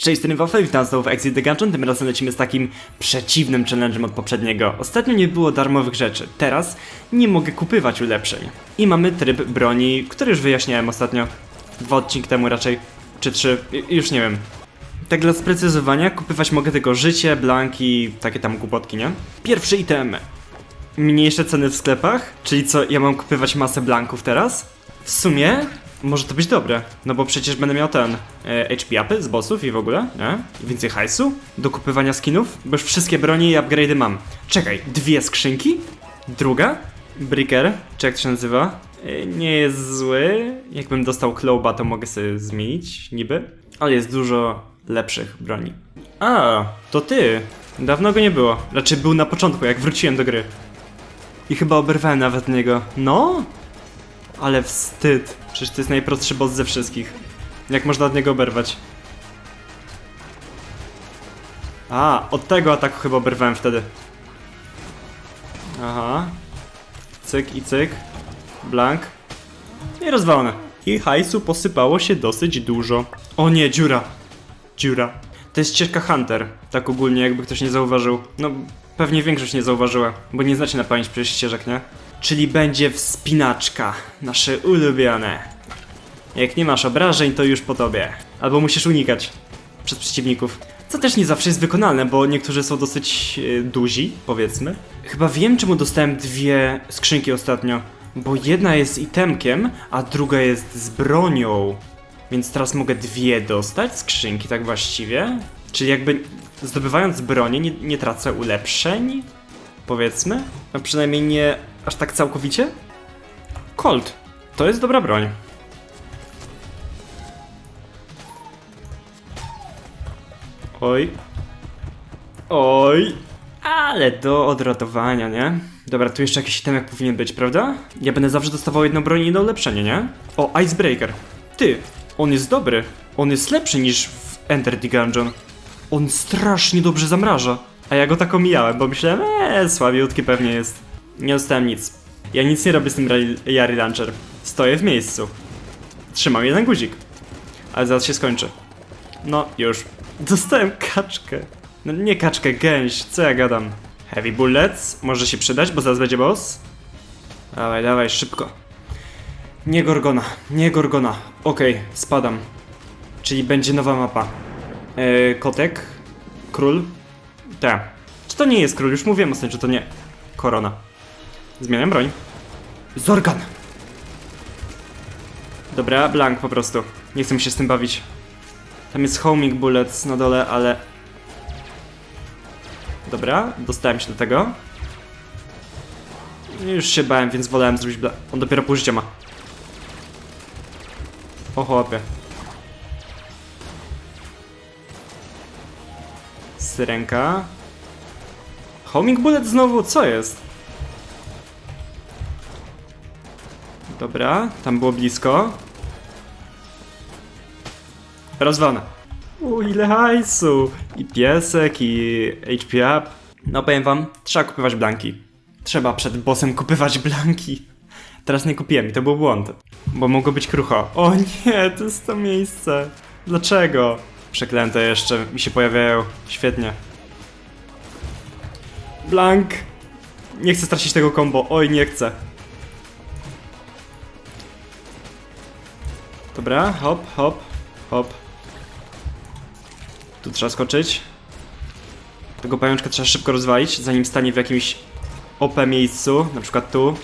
Cześć, jestem Wafel, witam znowu w Exit the Gungeon, tym razem lecimy z takim przeciwnym challenge'em od poprzedniego. Ostatnio nie było darmowych rzeczy, teraz nie mogę kupywać ulepszeń. I mamy tryb broni, który już wyjaśniałem ostatnio, dwa odcinki temu raczej, czy trzy, już nie wiem. Tak dla sprecyzowania, kupywać mogę tylko życie, blanki, takie tam głupotki, nie? Pierwszy item. Mniejsze ceny w sklepach, czyli co, ja mam kupywać masę blanków teraz? W sumie może to być dobre, no bo przecież będę miał ten e, HP upy z bossów i w ogóle, nie? Więcej hajsu do kupywania skinów, bo już wszystkie broni i upgrade'y mam. Czekaj, dwie skrzynki? Druga? Bricker, czy jak to się nazywa? E, nie jest zły. Jakbym dostał Cloba, to mogę sobie zmienić, niby. Ale jest dużo lepszych broni. A, to ty. Dawno go nie było. Raczej był na początku, jak wróciłem do gry. I chyba oberwałem nawet niego. No? Ale wstyd. Przecież to jest najprostszy boss ze wszystkich. Jak można od niego oberwać? A, od tego ataku chyba oberwałem wtedy. Aha. Cyk i cyk. Blank. I rozwalone. I hajsu posypało się dosyć dużo. O nie, dziura. Dziura. To jest ścieżka Hunter. Tak ogólnie, jakby ktoś nie zauważył. No, pewnie większość nie zauważyła, bo nie znacie na pamięć przecież ścieżek, nie? Czyli będzie wspinaczka. Nasze ulubione. Jak nie masz obrażeń, to już po tobie. Albo musisz unikać przez przeciwników. Co też nie zawsze jest wykonalne, bo niektórzy są dosyć e, duzi, powiedzmy. Chyba wiem, czemu dostałem dwie skrzynki ostatnio. Bo jedna jest itemkiem, a druga jest z bronią. Więc teraz mogę dwie dostać skrzynki, tak właściwie. Czyli jakby zdobywając bronię nie, nie tracę ulepszeń, powiedzmy. A przynajmniej nie aż tak całkowicie. Colt. To jest dobra broń. Oj. Oj. Ale do odratowania, nie? Dobra, tu jeszcze jakiś itemek powinien być, prawda? Ja będę zawsze dostawał jedną broń i jedno ulepszenie, nie? O, Icebreaker. Ty, on jest dobry. On jest lepszy niż w Enter the Gungeon. On strasznie dobrze zamraża. A ja go tak omijałem, bo myślałem, eee, słabiutki pewnie jest. Nie dostałem nic. Ja nic nie robię z tym Yari Launcher. Stoję w miejscu. Trzymam jeden guzik. Ale zaraz się skończy. No, już. Dostałem kaczkę. No nie kaczkę, gęś, co ja gadam? Heavy bullets, może się przydać, bo zaraz będzie boss. Dawaj, dawaj, szybko. Nie Gorgona, nie Gorgona. Okej, spadam. Czyli będzie nowa mapa. Eee, kotek, król. Tak. Czy to nie jest król? Już mówiłem ostatnio, że to nie. Korona. Zmieniam broń. Zorgan! Dobra, blank po prostu. Nie chcę mi się z tym bawić. Tam jest homing bullets na dole, ale... Dobra, dostałem się do tego. Już się bałem, więc wolałem zrobić bla... On dopiero pół życia ma. O chłopie. Syrenka. Homing bullet znowu? Co jest? Dobra, tam było blisko. Rozwana. U, ile hajsu! I piesek, i HP up. No powiem wam, trzeba kupywać blanki. Trzeba przed bossem kupywać blanki. Teraz nie kupiłem i to był błąd. Bo mogło być krucho. O nie, to jest to miejsce. Dlaczego? Przeklęte jeszcze mi się pojawiają. Świetnie. Blank! Nie chcę stracić tego combo. Oj, nie chcę. Dobra, hop, hop, hop. Tu trzeba skoczyć. Tego pajączka trzeba szybko rozwalić, zanim stanie w jakimś OP miejscu, na przykład tu.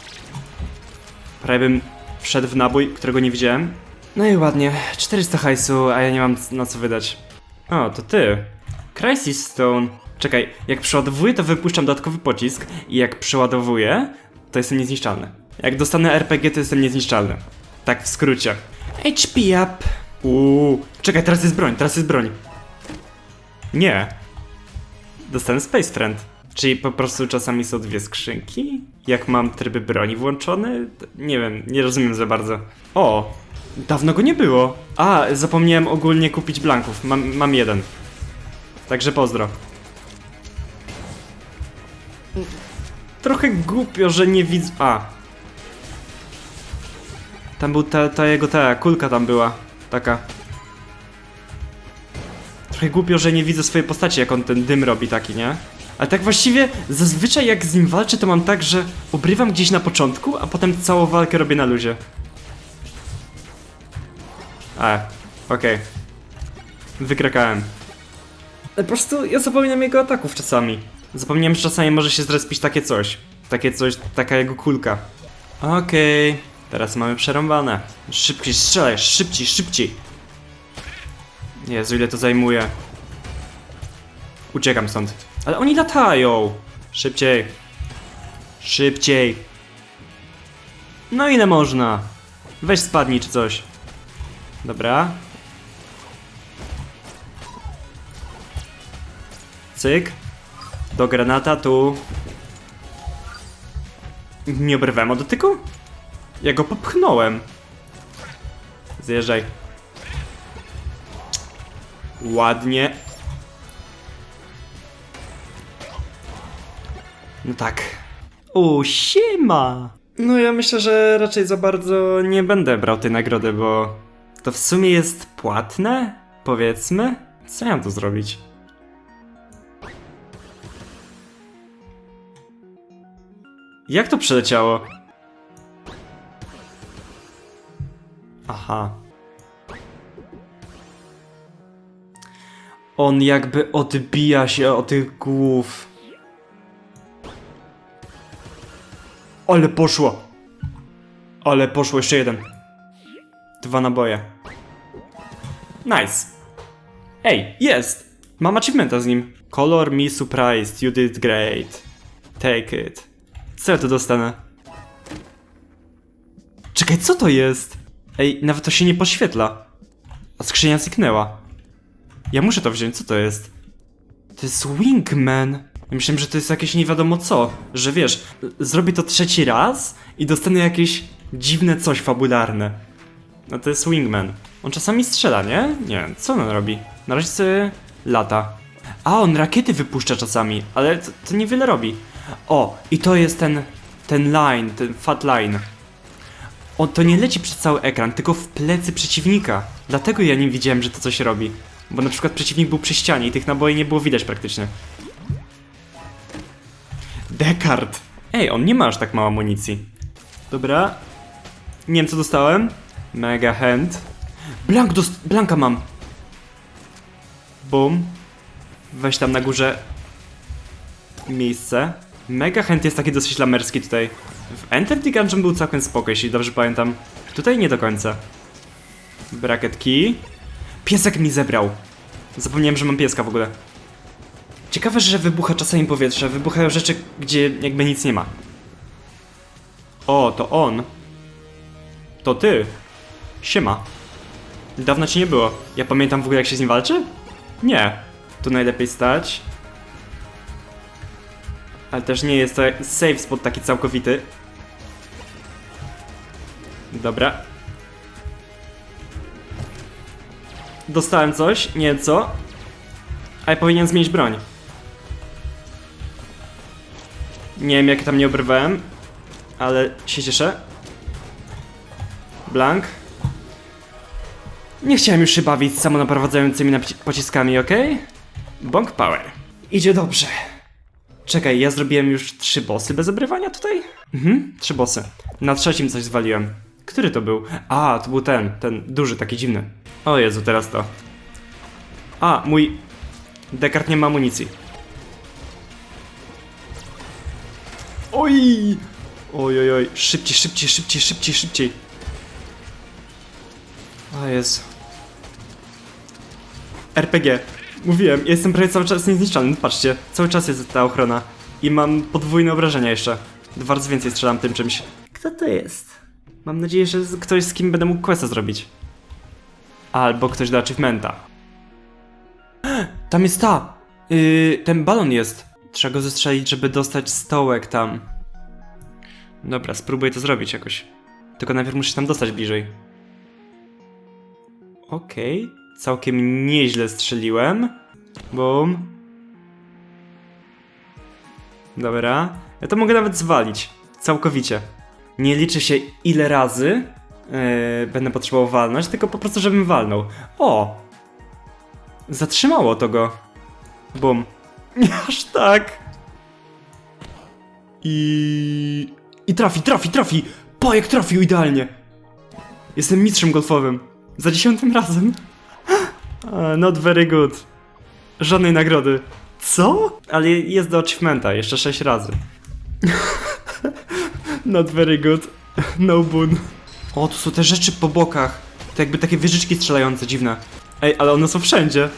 Prawie bym wszedł w nabój, którego nie widziałem. No i ładnie, 400 hajsu, a ja nie mam na co wydać. O, to ty. Crisis Stone. Czekaj, jak przeładowuję, to wypuszczam dodatkowy pocisk i jak przeładowuję, to jestem niezniszczalny. Jak dostanę RPG, to jestem niezniszczalny. Tak w skrócie. HP up. Uuu, czekaj, teraz jest broń, teraz jest broń. Nie. Dostałem Space Friend. Czyli po prostu czasami są dwie skrzynki? Jak mam tryby broni włączone? Nie wiem, nie rozumiem za bardzo. O! Dawno go nie było. A, zapomniałem ogólnie kupić blanków. Mam, mam jeden. Także pozdro. Trochę głupio, że nie widzę. A. Tam był ta, ta jego ta kulka tam była. Taka. Trochę głupio, że nie widzę swojej postaci, jak on ten dym robi taki, nie? Ale tak właściwie, zazwyczaj jak z nim walczę, to mam tak, że obrywam gdzieś na początku, a potem całą walkę robię na luzie. E, okej. Wykrakałem. Ale po prostu ja zapominam jego ataków czasami. Zapomniałem, że czasami może się zrespić takie coś. Takie coś, taka jego kulka. Okej, teraz mamy przerąbane. Szybciej strzelaj, szybciej, szybciej. Jezu, ile to zajmuje. Uciekam stąd. Ale oni latają! Szybciej. Szybciej. No ile można? Weź spadnij czy coś. Dobra. Cyk. Do granata tu. Nie obrywałem o dotyku? Ja go popchnąłem. Zjeżdżaj. Ładnie. No tak. O, siema! No ja myślę, że raczej za bardzo nie będę brał tej nagrody, bo to w sumie jest płatne? Powiedzmy? Co ja mam tu zrobić? Jak to przeleciało? Aha. On jakby odbija się od tych głów. Ale poszło! Ale poszło, jeszcze jeden. Dwa naboje. Nice. Ej, jest! Mam achievementa z nim. Color me surprised, you did great. Take it. Co ja tu dostanę? Czekaj, co to jest? Ej, nawet to się nie podświetla. A skrzynia zniknęła. Ja muszę to wziąć, co to jest? To jest Wingman. Ja myślałem, że to jest jakieś nie wiadomo co. Że wiesz, zrobię to trzeci raz i dostanę jakieś dziwne coś fabularne. No to jest Wingman. On czasami strzela, nie? Nie co on robi? Na razie sobie lata. A, on rakiety wypuszcza czasami, ale to, to niewiele robi. O, i to jest ten, ten line, ten fat line. On to nie leci przez cały ekran, tylko w plecy przeciwnika. Dlatego ja nie widziałem, że to coś robi. Bo na przykład przeciwnik był przy ścianie i tych naboi nie było widać praktycznie. Descartes. Ej, on nie ma aż tak mało amunicji. Dobra. Nie wiem co dostałem. Mega hand. Blank dost... Blanka mam. Boom. Weź tam na górze miejsce. Mega hand jest taki dosyć lamerski tutaj. W Enter the Gungeon był całkiem spoko, jeśli dobrze pamiętam. Tutaj nie do końca. Bracket key. Piesek mi zebrał. Zapomniałem, że mam pieska w ogóle. Ciekawe, że wybucha czasami powietrze. Wybuchają rzeczy, gdzie jakby nic nie ma. O, to on. To ty. Siema. Dawno ci nie było. Ja pamiętam w ogóle jak się z nim walczy? Nie. Tu najlepiej stać. Ale też nie jest to safe spot taki całkowity. Dobra. Dostałem coś, nie wiem co. Ale powinien zmienić broń. Nie wiem jak tam nie obrywałem, ale się cieszę. Blank. Nie chciałem już się bawić samonaprowadzającymi pociskami, ok? Bonk power. Idzie dobrze. Czekaj, ja zrobiłem już trzy bossy bez obrywania tutaj? Mhm, trzy bossy. Na trzecim coś zwaliłem. Który to był? A, to był ten, ten duży, taki dziwny. O Jezu, teraz to. A, mój Descartes nie ma amunicji. Oj! Oj, oj, oj. Szybciej, szybciej, szybciej, szybciej, szybciej. O Jezu. RPG. Mówiłem, jestem prawie cały czas niezniszczalny. Patrzcie, cały czas jest ta ochrona. I mam podwójne obrażenia jeszcze. Dwa razy więcej strzelam tym czymś. Kto to jest? Mam nadzieję, że z- ktoś z kim będę mógł questa zrobić. Albo ktoś do achievementa. Tam jest ta! Yy, ten balon jest. Trzeba go zestrzelić, żeby dostać stołek tam. Dobra, spróbuję to zrobić jakoś. Tylko najpierw muszę się tam dostać bliżej. Okej, całkiem nieźle strzeliłem. Boom. Dobra. Ja to mogę nawet zwalić. Całkowicie. Nie liczy się ile razy yy, będę potrzebował walnąć, tylko po prostu żebym walnął. O! Zatrzymało to go. Bum. Aż tak. I... I trafi, trafi, trafi! Pajek trafił idealnie! Jestem mistrzem golfowym. Za dziesiątym razem. Ah, Not very good. Żadnej nagrody. Co? Ale jest do achievementa, jeszcze sześć razy. Not very good. No boon. O, tu są te rzeczy po bokach. To jakby takie wieżyczki strzelające, dziwne. Ej, ale one są wszędzie.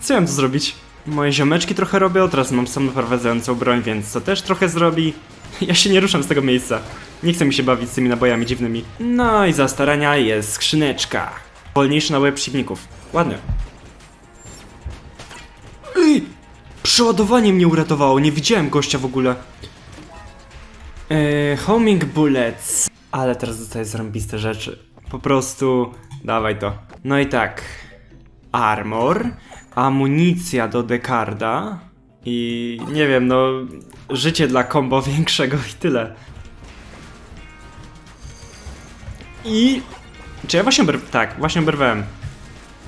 Co ja mam tu zrobić? Moje ziomeczki trochę robią, teraz mam samoprowadzającą broń, więc co też trochę zrobi. Ja się nie ruszam z tego miejsca. Nie chcę mi się bawić z tymi nabojami dziwnymi. No i za starania jest skrzyneczka. Wolniejszy na łeb przeciwników. Ładnie. Ej! Przeładowanie mnie uratowało, nie widziałem gościa w ogóle. Eee, homing bullets. Ale teraz dostaję zarąbiste rzeczy. Po prostu dawaj to. No i tak. Armor, amunicja do Dekarda i nie wiem, no życie dla combo większego i tyle. I czy ja właśnie oberw... Tak, właśnie oberwałem.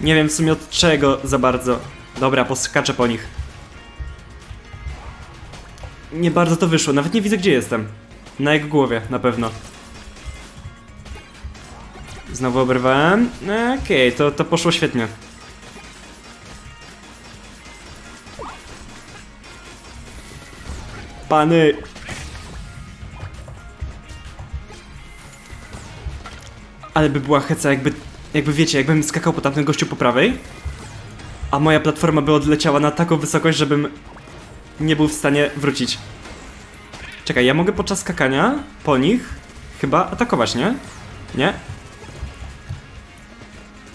Nie wiem w sumie od czego za bardzo. Dobra, poskaczę po nich. Nie bardzo to wyszło, nawet nie widzę gdzie jestem. Na jego głowie, na pewno. Znowu oberwałem. Okej, to, to poszło świetnie. Pany! Ale by była heca, jakby, jakby wiecie, jakbym skakał po tamtym gościu po prawej, a moja platforma by odleciała na taką wysokość, żebym nie był w stanie wrócić. Czekaj, ja mogę podczas skakania po nich chyba atakować, nie? Nie?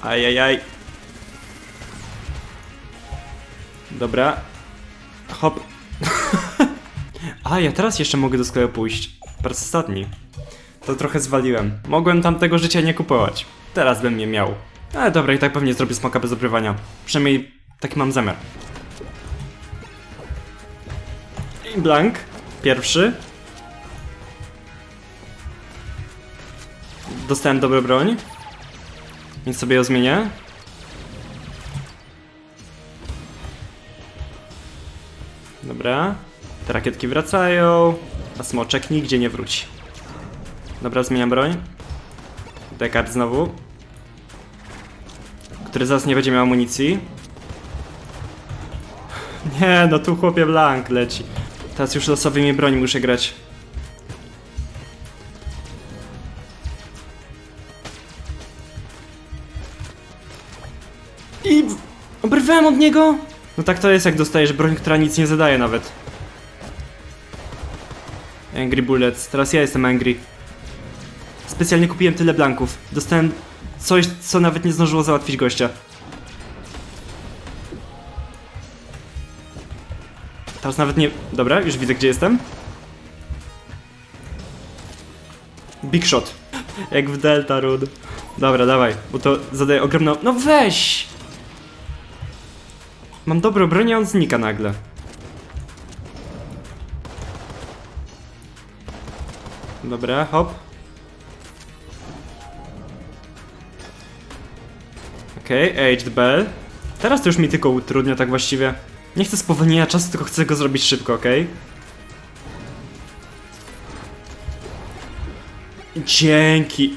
Ajajaj. Dobra. Hop. A, ja teraz jeszcze mogę do sklepu pójść. Po raz ostatni. To trochę zwaliłem. Mogłem tamtego życia nie kupować. Teraz bym nie miał. Ale dobra, i tak pewnie zrobię smoka bez obrywania. Przynajmniej taki mam zamiar. I blank. Pierwszy. Dostałem dobrą broń. Więc sobie ją zmienię. Dobra. Te rakietki wracają. A smoczek nigdzie nie wróci. Dobra, zmieniam broń. Dekard znowu. Który zaraz nie będzie miał amunicji. Nie, no tu chłopie blank leci. Teraz już losowymi broni muszę grać. I... Oberwałem od niego? No tak to jest, jak dostajesz broń, która nic nie zadaje nawet. Angry Bullets. Teraz ja jestem angry. Specjalnie kupiłem tyle blanków. Dostałem coś, co nawet nie zdążyło załatwić gościa. Teraz nawet nie... Dobra, już widzę gdzie jestem. Big shot. Jak w Delta Rud. Dobra, dawaj, bo to zadaje ogromną... No weź! Mam dobrą broń, a on znika nagle. Dobra, hop. Okej, okay, Aged Bell. Teraz to już mi tylko utrudnia tak właściwie. Nie chcę spowolnienia czasu, tylko chcę go zrobić szybko, okej? Dzięki.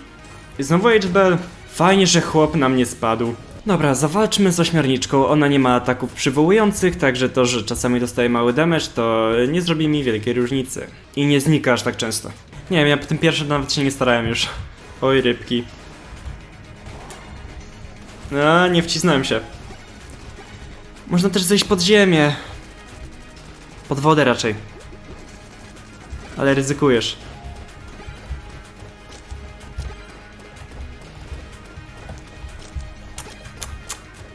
I Znowu Aged Bell. Fajnie, że chłop na mnie spadł. Dobra, zawalczmy z ośmiorniczką. Ona nie ma ataków przywołujących, także to, że czasami dostaje mały damage, to nie zrobi mi wielkiej różnicy. I nie znika aż tak często. Nie wiem, ja po tym pierwszym nawet się nie starałem już. Oj, rybki. A, nie wcisnąłem się. Można też zejść pod ziemię. Pod wodę raczej. Ale ryzykujesz.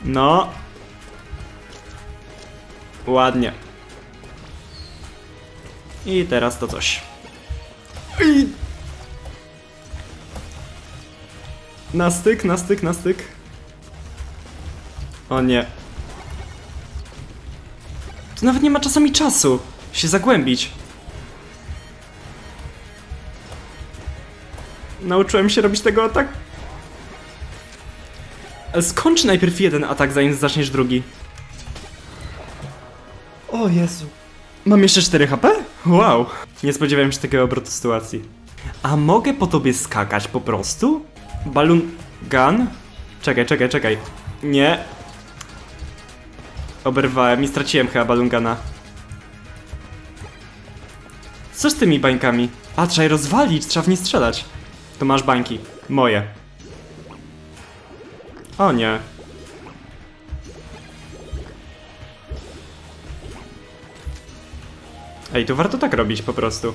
No. Ładnie. I teraz to coś. Na styk, na styk, na styk. O nie. Tu nawet nie ma czasami czasu się zagłębić. Nauczyłem się robić tego atak. Ale skończ najpierw jeden atak, zanim zaczniesz drugi. O Jezu. Mam jeszcze 4 HP? Wow. Nie spodziewałem się takiego obrotu sytuacji. A mogę po tobie skakać po prostu? Balloon gun? Czekaj, czekaj, czekaj. Nie. Oberwałem i straciłem chyba balloon guna. Co z tymi bańkami? A, trzeba je rozwalić, trzeba w nie strzelać. To masz bańki. Moje. O nie. Ej, tu warto tak robić po prostu.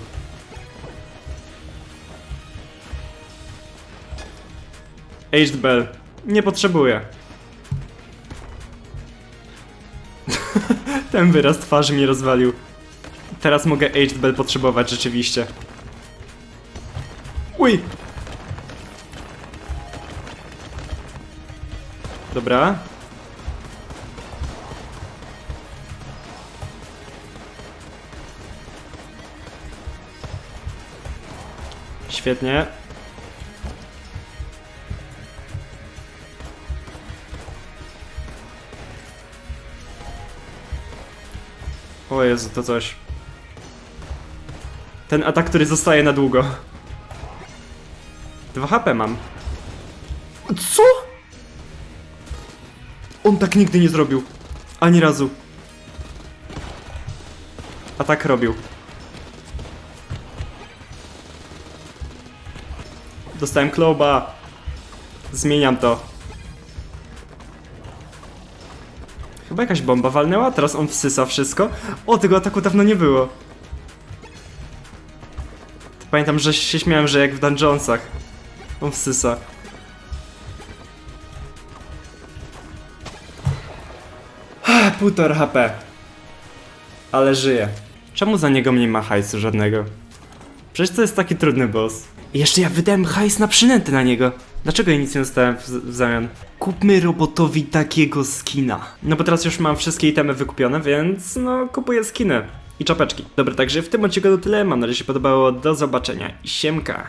Aged Bell. Nie potrzebuję. Ten wyraz twarzy mnie rozwalił. Teraz mogę Aged Bell potrzebować rzeczywiście. Uj! Dobra. Świetnie. O Jezu, to coś. Ten atak, który zostaje na długo. 2 HP mam. Co? On tak nigdy nie zrobił. Ani razu. A tak robił. Dostałem kloba. Zmieniam to. Chyba jakaś bomba walnęła, teraz on wsysa wszystko. O, tego ataku dawno nie było. Pamiętam, że się śmiałem, że jak w dungeonsach. On wsysa. Półtora HP. Ale żyje. Czemu za niego nie ma hajsu żadnego? Przecież to jest taki trudny boss. Jeszcze ja wydałem hajs na przynęty na niego. Dlaczego ja nic nie dostałem w, w zamian? Kupmy robotowi takiego skina. No bo teraz już mam wszystkie itemy wykupione, więc no kupuję skiny. I czapeczki. Dobra, także w tym odcinku to tyle. Mam nadzieję, że się podobało. Do zobaczenia i siemka.